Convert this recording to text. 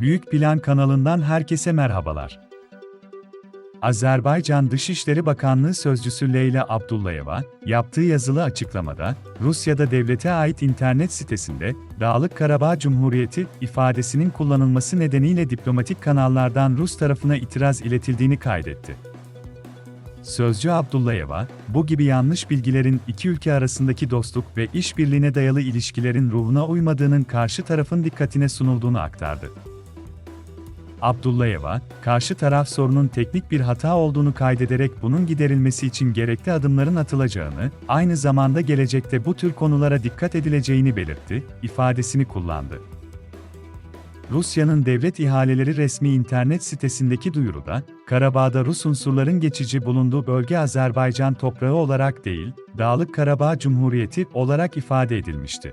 Büyük Plan kanalından herkese merhabalar. Azerbaycan Dışişleri Bakanlığı Sözcüsü Leyla Abdullayeva, yaptığı yazılı açıklamada, Rusya'da devlete ait internet sitesinde, Dağlık Karabağ Cumhuriyeti ifadesinin kullanılması nedeniyle diplomatik kanallardan Rus tarafına itiraz iletildiğini kaydetti. Sözcü Abdullayeva, bu gibi yanlış bilgilerin iki ülke arasındaki dostluk ve işbirliğine dayalı ilişkilerin ruhuna uymadığının karşı tarafın dikkatine sunulduğunu aktardı. Abdullayeva, karşı taraf sorunun teknik bir hata olduğunu kaydederek bunun giderilmesi için gerekli adımların atılacağını, aynı zamanda gelecekte bu tür konulara dikkat edileceğini belirtti, ifadesini kullandı. Rusya'nın devlet ihaleleri resmi internet sitesindeki duyuruda, Karabağ'da Rus unsurların geçici bulunduğu bölge Azerbaycan toprağı olarak değil, Dağlık Karabağ Cumhuriyeti olarak ifade edilmişti.